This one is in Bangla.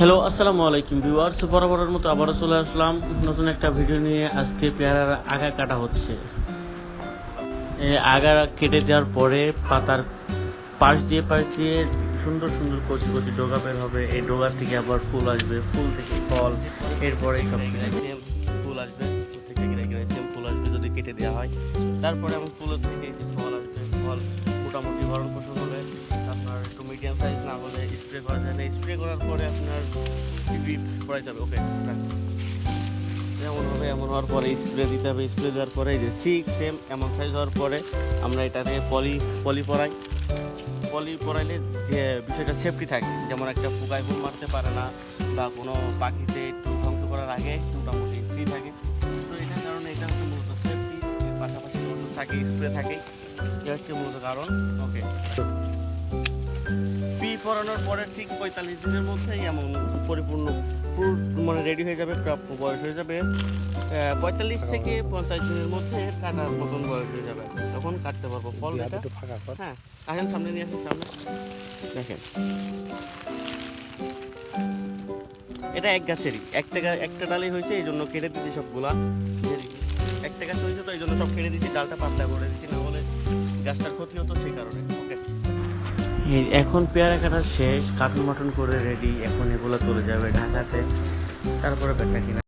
হ্যালো আসসালামু আলাইকুম ভিউয়ার্স বরাবরের মতো আবারও চলে আসলাম। নতুন একটা ভিডিও নিয়ে আজকে পেয়ারার আগা কাটা হচ্ছে। আগা কেটে দেওয়ার পরে পাতার পাশ দিয়ে পাশ দিয়ে সুন্দর সুন্দর কচি কচি ডোগা বের হবে। এই ডোগা থেকে আবার ফুল আসবে। ফুল থেকে ফল, এরপরে সব ফুল আসবে। থেকে সেম ফুল আসবে যদি কেটে দেওয়া হয়। তারপরে আমার ফুলের থেকে ফল আসবে, ফল মোটামুটি ভরণ পোষণ স্প্রে করা যায় না স্প্রে করার পরে আপনার টিভি পড়াই যাবে ওকে এমন হবে এমন হওয়ার পরে স্প্রে দিতে হবে। স্প্রে দেওয়ার পরে যে ঠিক সেম এমন সাইজ হওয়ার পরে আমরা এটাতে পলি পলি পরাই। পলি পরাইলে যে বিষয়টা সেফটি থাকে, যেমন একটা পোকায় ফুল মারতে পারে না বা কোনো পাখিতে একটু ধ্বংস করার আগে মোটামুটি ফ্রি থাকে। তো এটার কারণে এটা হচ্ছে মূলত সেফটি পাশাপাশি থাকে স্প্রে থাকে এটা হচ্ছে মূলত কারণ। ওকে পি পরানোর পরে ঠিক পঁয়তাল্লিশ দিনের মধ্যেই এমন পরিপূর্ণ ফ্রুট মানে রেডি হয়ে যাবে প্রাপ্য বয়স হয়ে যাবে। পঁয়তাল্লিশ থেকে পঞ্চাশ দিনের মধ্যে কাটার মতন বয়স হয়ে যাবে। তখন কাটতে পারব ফল এটা। হ্যাঁ আসেন সামনে নিয়ে আসেন সামনে। দেখেন। এটা এক গাছেরই। একটা গা- একটা ডালেই হয়েছে এই জন্য কেটে দিচ্ছি সবগুলা। একটা গাছ হয়েছে তো এই জন্য সব কেটে দিচ্ছি ডালটা পাতলা করে দিচ্ছি না হলে গাছটার ক্ষতি হতো সেই কারণে। এখন পেয়ারা কাটা শেষ কাটন মাটন করে রেডি এখন এগুলো চলে যাবে ঢাকাতে, তারপরে ব্যাটা কিনা।